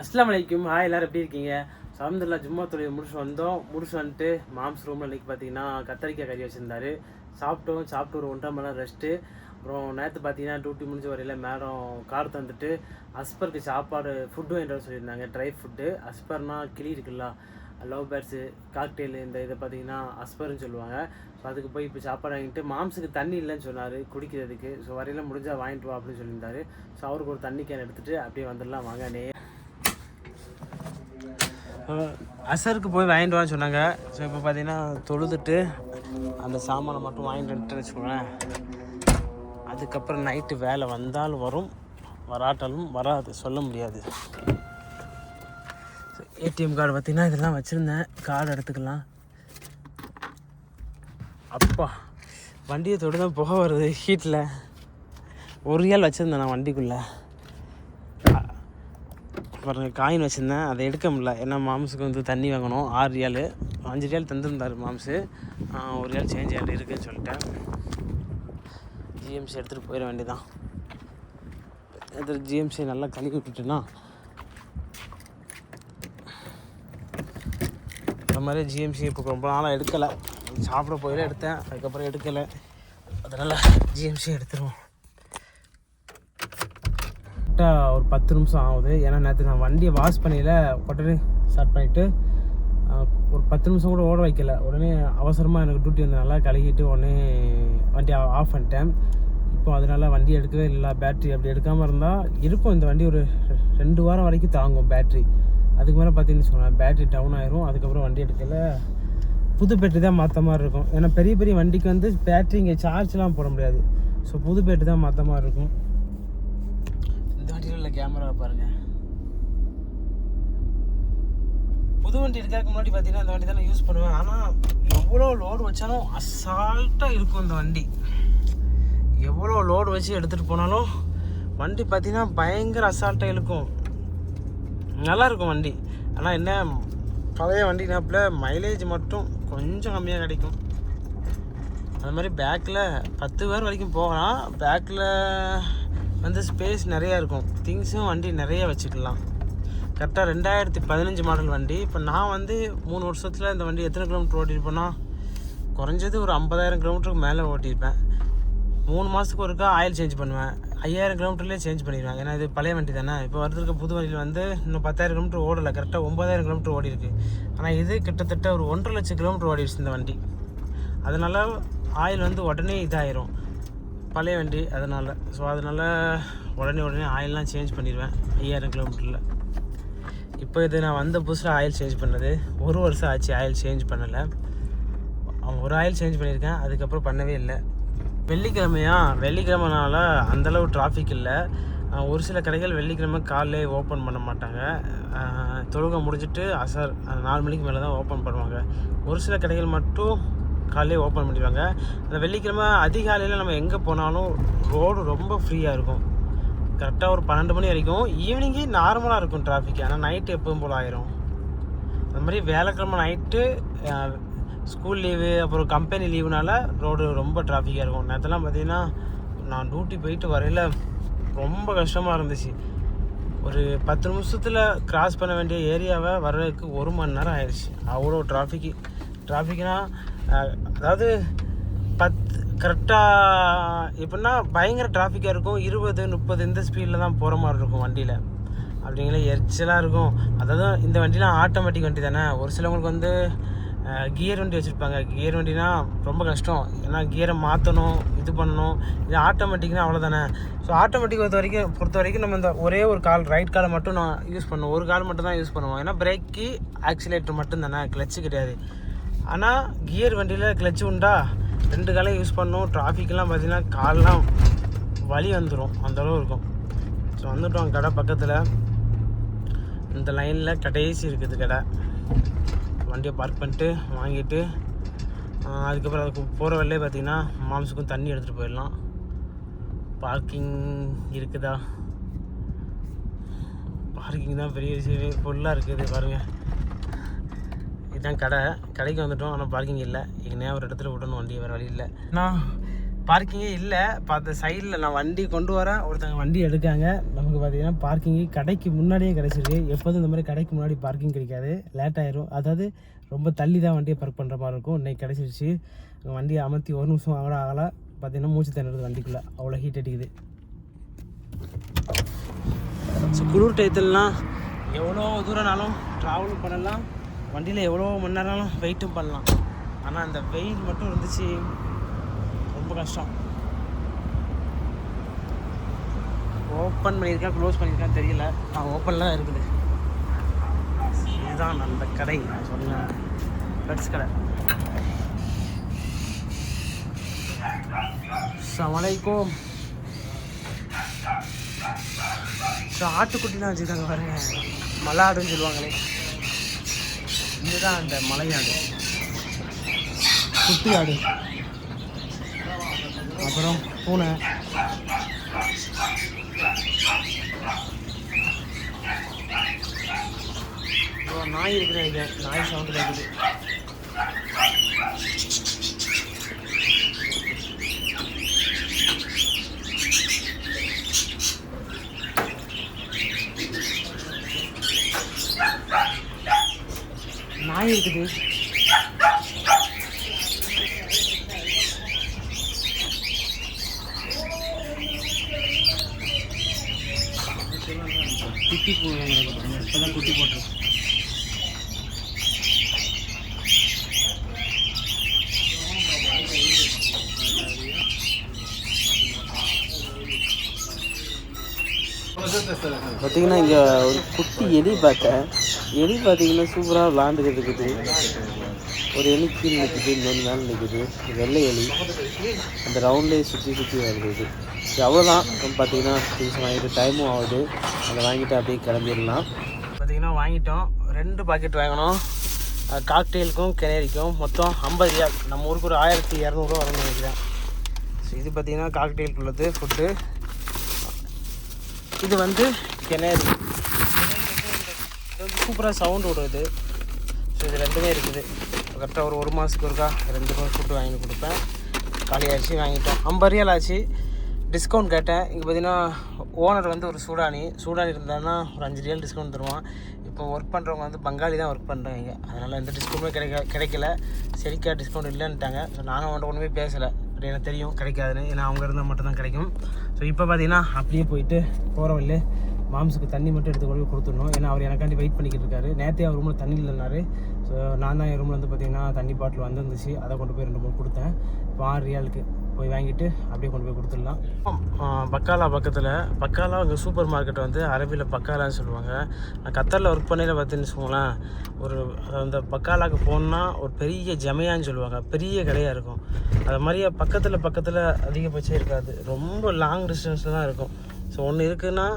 அஸ்லாம் வலைக்கும் ஹாய் எல்லாரும் எப்படி இருக்கீங்க? சமந்துல்லா ஜும்மா தொழில் முடிச்சு வந்தோம். முடிச்சு வந்துட்டு மாம்ஸ் ரூமில் இன்னைக்கு பார்த்தீங்கன்னா கத்தரிக்காய் கறி வச்சுருந்தாரு. சாப்பிட்டோம் சாப்பிட்டு ஒரு ஒன்றரை மணி நேரம் ரெஸ்ட்டு அப்புறம் நேற்று பார்த்தீங்கன்னா டியூட்டி முடிஞ்ச வரையில் மேடம் கார் தந்துட்டு அஸ்பருக்கு சாப்பாடு ஃபுட்டும் என்ற சொல்லியிருந்தாங்க. ட்ரை ஃபுட்டு அஸ்பர்னா கிளி இருக்குல்ல லவ் பேர்ட்ஸு காக்டெயில் இந்த இதை பார்த்தீங்கன்னா அஸ்பர்னு சொல்லுவாங்க. ஸோ அதுக்கு போய் இப்போ சாப்பாடு வாங்கிட்டு மாம்ஸுக்கு தண்ணி இல்லைன்னு சொன்னார் குடிக்கிறதுக்கு. ஸோ வரையில முடிஞ்சால் வாங்கிட்டு வா அப்படின்னு சொல்லியிருந்தாரு. ஸோ அவருக்கு ஒரு தண்ணி கேன் எடுத்துகிட்டு அப்படியே வந்துடலாம். வாங்க நே அசருக்கு போய் வாங்கிட்டு வான்னு சொன்னாங்க. ஸோ இப்போ பார்த்தீங்கன்னா தொழுதுட்டு அந்த சாமானை மட்டும் வாங்கிட்டு வந்துட்டு வச்சுக்கோங்களேன். அதுக்கப்புறம் நைட்டு வேலை வந்தாலும் வரும் வராட்டாலும் வராது சொல்ல முடியாது. ஏடிஎம் கார்டு பார்த்தீங்கன்னா இதெல்லாம் வச்சுருந்தேன். கார்டு எடுத்துக்கலாம். அப்பா வண்டியை தொட்டு தான் புகை வருது ஹீட்டில் ஒரு ஏழு வச்சுருந்தேன் நான் வண்டிக்குள்ளே. பாருங்க காயின் வச்சுருந்தேன். அதை எடுக்க முடில ஏன்னா மாம்ஸுக்கு வந்து தண்ணி வாங்கணும். ஆறு ரியால் அஞ்சு ரியால் தந்துருந்தார் மாம்ஸு ஒரு ரியால் சேஞ்ச் ஆகிட்டு இருக்குன்னு சொல்லிட்டேன். ஜிஎம்சி எடுத்துகிட்டு போயிட வேண்டியதான் எடுத்துகிட்டு ஜிஎம்சி நல்லா கழுவி விட்டுட்டேன்னா. இந்த மாதிரி ஜிஎம்சி இப்போ ரொம்ப நாளாக எடுக்கலை. சாப்பிட போயில எடுத்தேன். அதுக்கப்புறம் எடுக்கலை. அதனால் ஜிஎம்சி எடுத்துருவோம். கரெக்டாக ஒரு பத்து நிமிஷம் ஆகுது. ஏன்னா நேற்று நான் வண்டியை வாஷ் பண்ணியில் உடனே ஸ்டார்ட் பண்ணிவிட்டு ஒரு பத்து நிமிஷம் கூட ஓட வைக்கல. உடனே அவசரமாக எனக்கு டியூட்டி வந்தனால கழுகிட்டு உடனே வண்டியை ஆஃப் பண்ணிட்டேன். இப்போ அதனால் வண்டி எடுக்கவே இல்லை. பேட்ரி அப்படி எடுக்காமல் இருந்தால் இருக்கும். இந்த வண்டி ஒரு ரெண்டு வாரம் வரைக்கும் தாங்கும் பேட்ரி அதுக்கு மேலே பார்த்தீங்கன்னு சொன்னேன் பேட்ரி டவுன் ஆயிரும். அதுக்கப்புறம் வண்டி எடுக்கல. புது பேட்ரி தான் மாற்ற மாதிரி இருக்கும். ஏன்னா பெரிய பெரிய வண்டிக்கு வந்து பேட்ரி இங்கே சார்ஜ்லாம் போட முடியாது. ஸோ புது பேட்ரி தான் மாற்ற மாதிரி இருக்கும். இந்த கேமரா பாருங்க. புது வண்டி எடுக்கிறதுக்கு முன்னாடி பார்த்தீங்கன்னா அந்த வண்டி தான் நான் யூஸ் பண்ணுவேன். ஆனால் எவ்வளோ லோடு வச்சாலும் அசால்ட்டாக இருக்கும் இந்த வண்டி. எவ்வளோ லோடு வச்சு எடுத்துகிட்டு போனாலும் வண்டி பார்த்தீங்கன்னா பயங்கர அசால்ட்டாக இழுக்கும் நல்லா இருக்கும் வண்டி. ஆனால் என்ன பழைய வண்டி நாப்பில் மைலேஜ் மட்டும் கொஞ்சம் கம்மியாக கிடைக்கும். அது மாதிரி பேக்கில் பத்து பேர் வரைக்கும் போகலாம். பேக்கில் வந்து ஸ்பேஸ் நிறையா இருக்கும். திங்ஸும் வண்டி நிறைய வச்சுக்கலாம். கரெக்டாக ரெண்டாயிரத்தி பதினஞ்சு மாடல் வண்டி. இப்போ நான் வந்து மூணு வருஷத்தில் இந்த வண்டி எத்தனை கிலோமீட்டர் ஓட்டியிருப்பேன்னா குறைஞ்சது ஒரு ஐம்பதாயிரம் கிலோமீட்டருக்கு மேலே ஓட்டியிருப்பேன். மூணு மாதத்துக்கு ஒருக்கா ஆயில் சேஞ்ச் பண்ணுவேன். ஐயாயிரம் கிலோமீட்டர்லேயே சேஞ்ச் பண்ணிடுவேன். ஏன்னா இது பழைய வண்டி தானே. இப்போ வரதுக்கு புது வண்டியில் வந்து இன்னும் பத்தாயிரம் கிலோமீட்டர் ஓடலை. கரெக்டாக ஒம்பதாயிரம் கிலோமீட்டர் ஓடி இருக்கு ஆனால் இது கிட்டத்தட்ட ஒரு ஒன்றரை லட்சம் கிலோமீட்டர் ஓடிடுச்சு இந்த வண்டி. அதனால் ஆயில் வந்து உடனே இதாயிரும். பழைய வண்டி அதனால். ஸோ அதனால் உடனே உடனே ஆயிலெலாம் சேஞ்ச் பண்ணிடுவேன் ஐயாயிரம் கிலோமீட்டரில் இப்போ இது நான் வந்த புதுசில் ஆயில் சேஞ்ச் பண்ணது. ஒரு வருஷம் ஆச்சு ஆயில் சேஞ்ச் பண்ணலை. அவன் ஒரு ஆயில் சேஞ்ச் பண்ணியிருக்கேன் அதுக்கப்புறம் பண்ணவே இல்லை. வெள்ளிக்கிழமையா? வெள்ளிக்கிழமைனால அந்தளவு டிராஃபிக் இல்லை. ஒரு சில கடைகள் வெள்ளிக்கிழமை காலைலே ஓப்பன் பண்ண மாட்டாங்க. தொழுகை முடிஞ்சிட்டு அசர் அந்த நாலு மணிக்கு மேலே தான் ஓப்பன் பண்ணுவாங்க. ஒரு சில கடைகள் மட்டும் காலையிலே ஓப்பன் பண்ணிடுவாங்க. அந்த வெள்ளிக்கிழமை அதிகாலையில் நம்ம எங்கே போனாலும் ரோடு ரொம்ப ஃப்ரீயாக இருக்கும். கரெக்டாக ஒரு பன்னெண்டு மணி வரைக்கும். ஈவினிங்கே நார்மலாக இருக்கும் டிராஃபிக் ஆனால் நைட்டு எப்பவும் போல் ஆயிரும். அந்த மாதிரி வேலைக்கிழமை நைட்டு ஸ்கூல் லீவு அப்புறம் கம்பெனி லீவுனால ரோடு ரொம்ப டிராஃபிக்காக இருக்கும். நேரத்தெல்லாம் பார்த்தீங்கன்னா நான் டியூட்டி போயிட்டு வரையில் ரொம்ப கஷ்டமாக இருந்துச்சு. ஒரு பத்து நிமிஷத்தில் கிராஸ் பண்ண வேண்டிய ஏரியாவை வர்றதுக்கு ஒரு மணி நேரம் ஆயிடுச்சு அவ்வளோ டிராஃபிக்கு டிராஃபிக்னால் அதாவது பத்து கரெக்டாக எப்படின்னா பயங்கர டிராஃபிக்காக இருக்கும். இருபது முப்பது இந்த ஸ்பீடில் தான் போகிற மாதிரி இருக்கும் வண்டியில். அப்படிங்கிற எரிச்சலாக இருக்கும். அதாவது இந்த வண்டிலாம் ஆட்டோமேட்டிக் வண்டி தானே? ஒரு சிலவங்களுக்கு வந்து கியர் வண்டி வச்சுருப்பாங்க. கியர் வண்டினா ரொம்ப கஷ்டம். ஏன்னா கியரை மாற்றணும் இது பண்ணணும். இது ஆட்டோமேட்டிக்னா அவ்வளோதானே ஸோ ஆட்டோமேட்டிக் பொறுத்த வரைக்கும் பொறுத்த வரைக்கும் நம்ம இந்த ஒரே ஒரு கால் ரைட் காலை மட்டும் நான் யூஸ் பண்ணுவோம். ஒரு கால் மட்டும் தான் யூஸ் பண்ணுவோம். ஏன்னா பிரேக்கு ஆக்சிலேட்டர் மட்டும் தானே கிளச்சு கிடையாது. ஆனால் கியர் வண்டியில் கிளச்சு உண்டா? ரெண்டு காலையும் யூஸ் பண்ணோம். டிராஃபிக்லாம் பார்த்திங்கன்னா கால்லாம் வலி வந்துடும் அந்தளவு இருக்கும். ஸோ வந்துட்டோம் கடை பக்கத்தில். இந்த லைனில் கடைசி இருக்குது கடை. வண்டியை பார்க் பண்ணிட்டு வாங்கிட்டு அதுக்கப்புறம் அதுக்கு போகிற வழியே பார்த்தீங்கன்னா மாம்சுக்கும் தண்ணி எடுத்துகிட்டு போயிடலாம். பார்க்கிங் இருக்குதா? பார்க்கிங் தான் பெரிய விஷயமே. ஃபுல்லாக இருக்குது பாருங்கள் இதுதான் கடை கடைக்கு வந்துட்டோம் ஆனால் பார்க்கிங் இல்லை. எங்கனையா ஒரு இடத்துல விடணும் வண்டி வேறு வழி இல்லை. நான் பார்க்கிங்கே இல்லை. பார்த்த சைடில் நான் வண்டி கொண்டு வரேன். ஒருத்தங்க வண்டி எடுக்காங்க. நமக்கு பார்த்தீங்கன்னா பார்க்கிங்கு கடைக்கு முன்னாடியே கிடச்சிருக்கு. எப்போதும் இந்த மாதிரி கடைக்கு முன்னாடி பார்க்கிங் கிடைக்காது. லேட் ஆயிரும். அதாவது ரொம்ப தள்ளி தான் வண்டியை பார்க் பண்ணுற மாதிரி இருக்கும். இன்னைக்கு கிடச்சிருச்சு. வண்டியை அமர்த்தி ஒரு நிமிஷம் கூட ஆகலை. பார்த்தீங்கன்னா மூச்சு திணறது வண்டிக்குள்ளே. அவ்வளோ ஹீட் அடிக்குது. ஸோ குளிர் டயத்துலலாம் எவ்வளோ தூரம்னாலும் ட்ராவலும் பண்ணலாம். வண்டியில் எவ்வளோ மணி நேரம்னாலும் வெயிட்டும் பண்ணலாம். ஆனால் அந்த வெயில் மட்டும் இருந்துச்சு ரொம்ப கஷ்டம். ஓப்பன் பண்ணியிருக்கேன் க்ளோஸ் பண்ணியிருக்கான்னு தெரியல. நான் ஓப்பனில் தான் இருக்குது. இதுதான் அந்த கடை. நான் சொன்னேன் ட்ரக்ஸ் கடை. சமலைக்கும் ஸோ ஆட்டுக்குட்டிலாம் வச்சுருக்காங்க பாருங்கள் மலாடுன்னு சொல்லுவாங்களே. இதுதான் அந்த மலையாடு. குட்டி ஆடு அப்புறம் பூனை. நாய் இருக்கிறேன் நாய் சவுண்டில் கேட்குது நாய் இருக்குது. குட்டி பூ இப்போதான் குட்டி போட்டிருக்கு. பார்த்தீங்கன்னா இங்கே ஒரு குட்டி எலி பார்த்தேன் எலி பார்த்தீங்கன்னா சூப்பராக விளாண்டுக்கிட்டு இருக்குது. ஒரு எலி கீழே நிற்குது இன்னொன்று மேலே நிற்குது வெள்ளை எலி. அந்த ரவுண்ட்லேயே சுற்றி சுற்றி வருது. இது அவ்வளோதான் பார்த்தீங்கன்னா திங்ஸ் வாங்கிட்டு டைமும் ஆகுது. அதை வாங்கிட்டு அப்படியே கிளம்பிடலாம். பார்த்தீங்கன்னா வாங்கிட்டோம். ரெண்டு பாக்கெட் வாங்கினோம். காக்டெயிலுக்கும் கிணறிக்கும் மொத்தம் ஐம்பது ரியால். நம்ம ஊருக்கு ஒரு ஆயிரத்தி இரநூறுவா வரணும்னு நினைக்கிறேன். ஸோ இது பார்த்தீங்கன்னா காக்டெயிலுக்கு உள்ளது ஃபுட்டு இது வந்து கிணறு வந்து சூப்பராக சவுண்டு விடுறது ஸோ இது ரெண்டுமே இருக்குது. கரெக்டாக ஒரு ஒரு மாதத்துக்கு ஒருக்கா ரெண்டுக்கும் ஃபுட்டு வாங்கி கொடுப்பேன். காலி அரிசி வாங்கிட்டோம் ஐம்பது ரியல் ஆச்சு. டிஸ்கவுண்ட் கேட்டேன். இங்கே பார்த்தீங்கன்னா ஓனர் வந்து ஒரு சூடானி சூடானி இருந்தான்னா ஒரு அஞ்சு ரியல் டிஸ்கவுண்ட் தருவான். இப்போ ஒர்க் பண்ணுறவங்க வந்து பங்காளி தான் ஒர்க் பண்ணுறாங்க அதனால் எந்த டிஸ்கவுண்ட்டுமே கிடைக்க கிடைக்கல. சரிக்கா டிஸ்கவுண்ட் இல்லைன்ட்டாங்க ஸோ நானும் அவன்கிட்ட ஒன்றுமே பேசலை. அப்படி எனக்கு தெரியும் கிடைக்காதுன்னு. ஏன்னா அவங்க இருந்தால் மட்டும்தான் கிடைக்கும். ஸோ இப்போ பார்த்தீங்கன்னா அப்படியே போயிட்டு போகிற வழியில மாம்ஸுக்கு தண்ணி மட்டும் எடுத்து கொண்டு கொடுத்துடணும். ஏன்னா அவர் எனக்காண்டி வெயிட் பண்ணிக்கிட்டு இருக்காரு நேற்றே அவர் ரூமில் தண்ணி இல்லைனாரு ஸோ நான் தான் என் ரூமில் வந்து பார்த்திங்கன்னா தண்ணி பாட்டில் வந்துருந்துச்சு. அதை கொண்டு போய் ரெண்டு மூணு கொடுத்தேன். இப்போ ஆறு ரியாலுக்கு போய் வாங்கிட்டு அப்படியே கொண்டு போய் கொடுத்துடலாம். பக்காலா பக்கத்தில் பக்காலா அங்கே சூப்பர் மார்க்கெட் வந்து அரபியில் பக்காலான்னு சொல்லுவாங்க. நான் கத்தரில் ஒர்க் பண்ணையில் பார்த்தீங்கன்னு வச்சுக்கோங்களேன் ஒரு அந்த பக்காலாக்கு போனால் ஒரு பெரிய ஜமையான்னு சொல்லுவாங்க. பெரிய கடையாக இருக்கும். அது மாதிரியே பக்கத்தில் பக்கத்தில் அதிகபட்சம் இருக்காது. ரொம்ப லாங் டிஸ்டன்ஸில் தான் இருக்கும். ஸோ ஒன்று இருக்குன்னா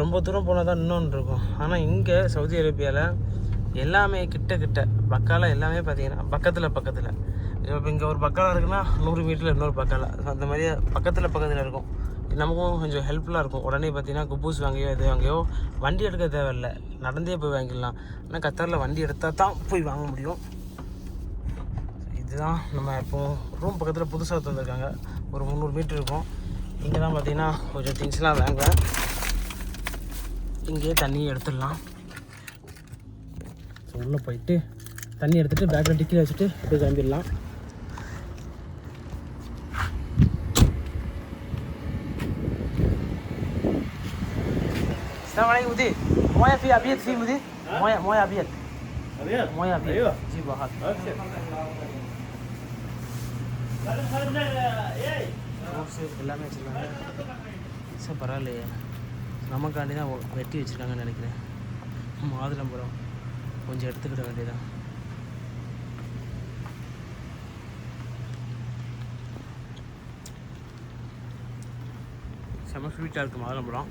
ரொம்ப தூரம் போனால் தான் இன்னொன்று இருக்கும். ஆனால் இங்கே சவுதி அரேபியாவில் எல்லாமே கிட்ட கிட்ட பக்கால எல்லாமே பார்த்தீங்கன்னா பக்கத்தில் பக்கத்தில். இப்போ இங்கே ஒரு பக்காலா இருக்குன்னா நூறு மீட்டரில் இன்னொரு பக்காலா அந்த மாதிரியே பக்கத்தில் பக்கத்தில் இருக்கும். நமக்கும் கொஞ்சம் ஹெல்ப்ஃபுல்லாக இருக்கும். உடனே பார்த்தீங்கன்னா குப்பூஸ் வாங்கியோ எது வாங்கியோ வண்டி எடுக்க தேவையில்ல. நடந்தே போய் வாங்கிடலாம். ஆனால் கத்தாரில் வண்டி எடுத்தால் தான் போய் வாங்க முடியும். இதுதான் நம்ம இப்போ ரூம் பக்கத்தில் புதுசாக தந்துருக்காங்க. ஒரு முந்நூறு மீட்டர் இருக்கும். இங்கே தான் பார்த்தீங்கன்னா கொஞ்சம் திங்ஸ்லாம் வாங்குவேன். இங்கேயே தண்ணியை எடுத்துடலாம் ஸோ உள்ளே போயிட்டு தண்ணி எடுத்துகிட்டு பேக்கில் டிக்கில் வச்சுட்டு போய் கிளம்பிடலாம் अलैक् मुझे मोया फ़ी अबियत फ़ी मुझे मोया मोया अबियत मोया अबियत जी बहुत से खुला में चला है इससे भरा ले நமக்காண்டி தான் வெட்டி வச்சுருக்காங்கன்னு நினைக்கிறேன். மாதுளம்பழம். கொஞ்சம் எடுத்துக்கிட வேண்டியதான் செம ஸ்வீட்டாக இருக்குது மாதுளம்பழம்.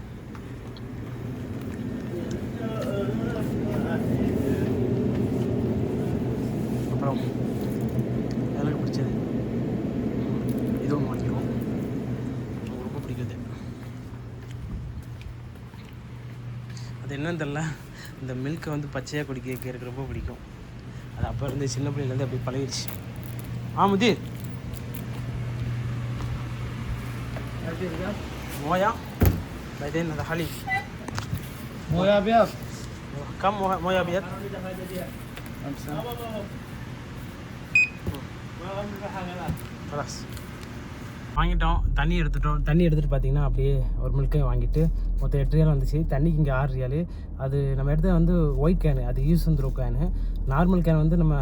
அப்புறம் எனக்கு பிடிச்சது இதுவும் வாங்கிக்குவோம் எனக்கு ரொம்ப பிடிக்குது அது என்னன்னு தெரில இந்த மில்க்கை வந்து பச்சையாக குடிக்க எனக்கு ரொம்ப பிடிக்கும் அது அப்போ இருந்து சின்ன பிள்ளையிலேருந்து அப்படியே பழகிடுச்சு ஆ முதி مويه بعدين هذا حليب مويه ابيض كم مويه مويه ابيض خمسة خلاص வாங்கிட்டோம் தண்ணி எடுத்துட்டோம் தண்ணி எடுத்துகிட்டு பார்த்தீங்கன்னா அப்படியே ஒரு மில்க்கையும் வாங்கிட்டு மொத்தம் எட்டு ரியால் வந்துச்சு. தண்ணிக்கு இங்கே ஆறு ரியாலு அது நம்ம எடுத்தது வந்து ஒயிட் கேனு அது யூஸ் வந்துடும் கேனு நார்மல் கேன் வந்து நம்ம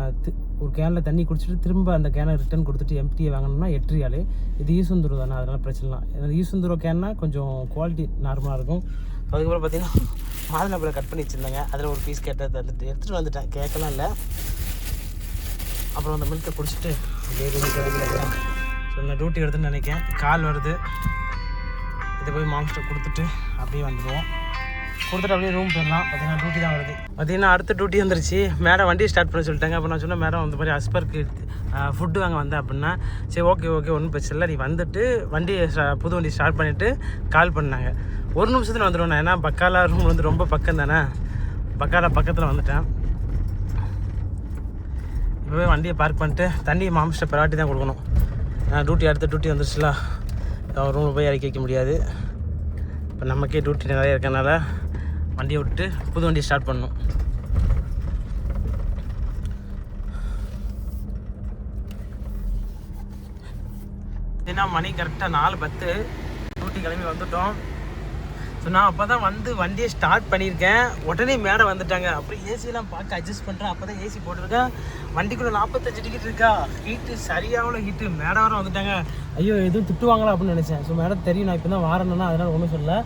ஒரு கேனில் தண்ணி குடிச்சிட்டு திரும்ப அந்த கேனை ரிட்டர்ன் கொடுத்துட்டு எம்டியை வாங்கணும்னா எட்டு ரியாலு இது யூஸ் வந்துடும் தானே அதனால் பிரச்சனை இல்லை. யூஸ் வந்துடும் கேன்னா கொஞ்சம் குவாலிட்டி நார்மலாக இருக்கும். அதுக்கப்புறம் பார்த்தீங்கன்னா மாதுளம்பழம் கட் பண்ணி வச்சுருந்தாங்க. அதில் ஒரு பீஸ் கேட்டது தந்துட்டு எடுத்துகிட்டு வந்துட்டேன். கேட்கலாம் இல்லை. அப்புறம் அந்த மில்கை குடிச்சிட்டு அப்படியே ரூம் ஸோ நான் டியூட்டி எடுத்துன்னு நினைக்கிறேன். கால் வருது. எடுத்து போய் மாம்ஸ்ட்டை கொடுத்துட்டு அப்படியே வந்துடுவோம். கொடுத்துட்டு அப்படியே ரூம் போயிடலாம். பார்த்தீங்கன்னா டியூட்டி தான் வருது. பார்த்தீங்கன்னா அடுத்த டியூட்டி வந்துருச்சு. மேடம் வண்டியை ஸ்டார்ட் பண்ண சொல்லிட்டாங்க. அப்போ நான் சொன்னேன் மேடம் இந்த மாதிரி அஸ்பர்க்கு ஃபுட்டு வாங்க வந்தேன் அப்படின்னா சரி ஓகே ஓகே ஒன்றும் பிரச்சனை இல்லை. நீ வந்துட்டு வண்டியை புது வண்டி ஸ்டார்ட் பண்ணிவிட்டு கால் பண்ணாங்க. ஒரு நிமிஷத்தில் வந்துடுவோம் நான். ஏன்னா பக்காலா ரூம் வந்து ரொம்ப பக்கம் தானே? பக்காலா பக்கத்தில் வந்துட்டேன். இப்போவே வண்டியை பார்க் பண்ணிட்டு தண்ணி மாம்ஸ்டர் பராட்டி தான் கொடுக்கணும். நான் டியூட்டி அடுத்த டியூட்டி வந்துருச்சுல. அவன் ரூமில் போய் இறக்கி வைக்க முடியாது. இப்போ நமக்கே டியூட்டி நிறைய இருக்கனால வண்டியை விட்டு புது வண்டி ஸ்டார்ட் பண்ணணும். ஏன்னா மணி கரெக்டாக நாலு பத்து. டியூட்டி கிளம்பி வந்துட்டோம். ஸோ நான் அப்போ தான் வந்து வண்டியை ஸ்டார்ட் பண்ணியிருக்கேன். உடனே மேடை வந்துட்டாங்க. அப்புறம் ஏசிலாம் பார்க்க அட்ஜஸ்ட் பண்ணுறேன் அப்போ தான் ஏசி போட்டிருக்கேன். வண்டிக்குள்ளே நாற்பத்தஞ்சு டிக்கெட் இருக்கா? ஹீட்டு சரியான ஹீட்டு மேடம் வர வந்துட்டாங்க. ஐயோ எதுவும் திட்டுவாங்களா அப்படின்னு நினச்சேன். ஸோ மேடம் தெரியும். நான் இப்போ தான் வாரணுன்னா அதனால் ஒன்றும் சொல்லலை.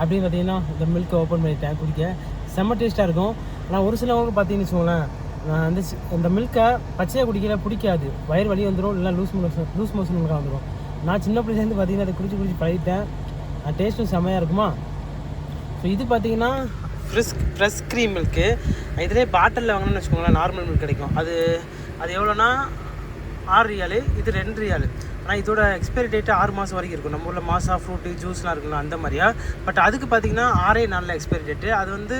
அப்படின்னு பார்த்தீங்கன்னா இந்த மில்க்கை ஓப்பன் பண்ணிட்டேன் குடிக்க. செம்ம டேஸ்ட்டாக இருக்கும். ஆனால் ஒரு சிலவங்களுக்கு பார்த்தீங்கன்னு வச்சுக்கோங்களேன் நான் வந்து இந்த மில்க்கை பச்சையாக குடிக்கல பிடிக்காது. வயிறு வலி வந்துடும் இல்லை லூஸ் மோஷன் லூஸ் மோஷன் வந்துடும் நான் சின்ன பிள்ளைலேருந்து பார்த்தீங்கன்னா அதை குடிச்சு குடிச்சு பழகிட்டேன். டேஸ்ட்டும் செம்மையாக இருக்குமா? ஸோ இது பார்த்தீங்கன்னா ஃப்ரெஷ் ஃப்ரெஷ் க்ரீம் மில்க்கு இதிலே பாட்டிலில் வாங்கணும்னு வச்சுக்கோங்களேன் நார்மல் மில்க் கிடைக்கும். அது அது எவ்வளோனா ஆறு ரியாலு இது ரெண்டு ரியாலு. ஆனால் இதோட எக்ஸ்பைரி டேட்டு ஆறு மாதம் வரைக்கும் இருக்கும். நம்ம ஊரில் மாசா ஃப்ரூட்டு ஜூஸ்லாம் இருக்குல்ல அந்த மாதிரியா? பட் அதுக்கு பார்த்தீங்கன்னா ஆறே நாளில் எக்ஸ்பைரி டேட்டு அது வந்து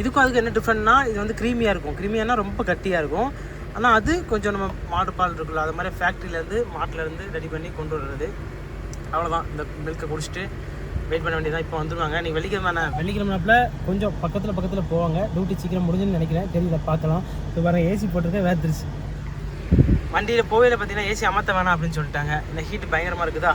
இதுக்கும் அதுக்கு என்ன டிஃப்ரெண்ட்னா இது வந்து க்ரீமியாக இருக்கும். க்ரீமியானா ரொம்ப கட்டியாக இருக்கும். ஆனால் அது கொஞ்சம் நம்ம மாட்டு பால் இருக்குல்ல அது மாதிரி ஃபேக்ட்ரியிலேருந்து மாட்டிலேருந்து ரெடி பண்ணி கொண்டு வர்றது. அவ்வளோதான் இந்த மில்க்கை குடிச்சிட்டு வெயிட் பண்ண வேண்டியதான் இப்போ வந்துருவாங்க. நீ வெள்ளிக்கிழமை வெள்ளிக்கிழமைனாப்புல கொஞ்சம் பக்கத்தில் பக்கத்தில் போவாங்க. டியூட்டி சீக்கிரம் முடிஞ்சுன்னு நினைக்கிறேன். தெரியல பார்க்கலாம். இப்போ வர ஏசி போட்டிருக்கேன் வேர்த்துருச்சு வண்டியில் போவையில் பார்த்தீங்கன்னா ஏசி அமர்த்த வேணாம் அப்படின்னு சொல்லிட்டாங்க. இந்த ஹீட் பயங்கரமாக இருக்குதா?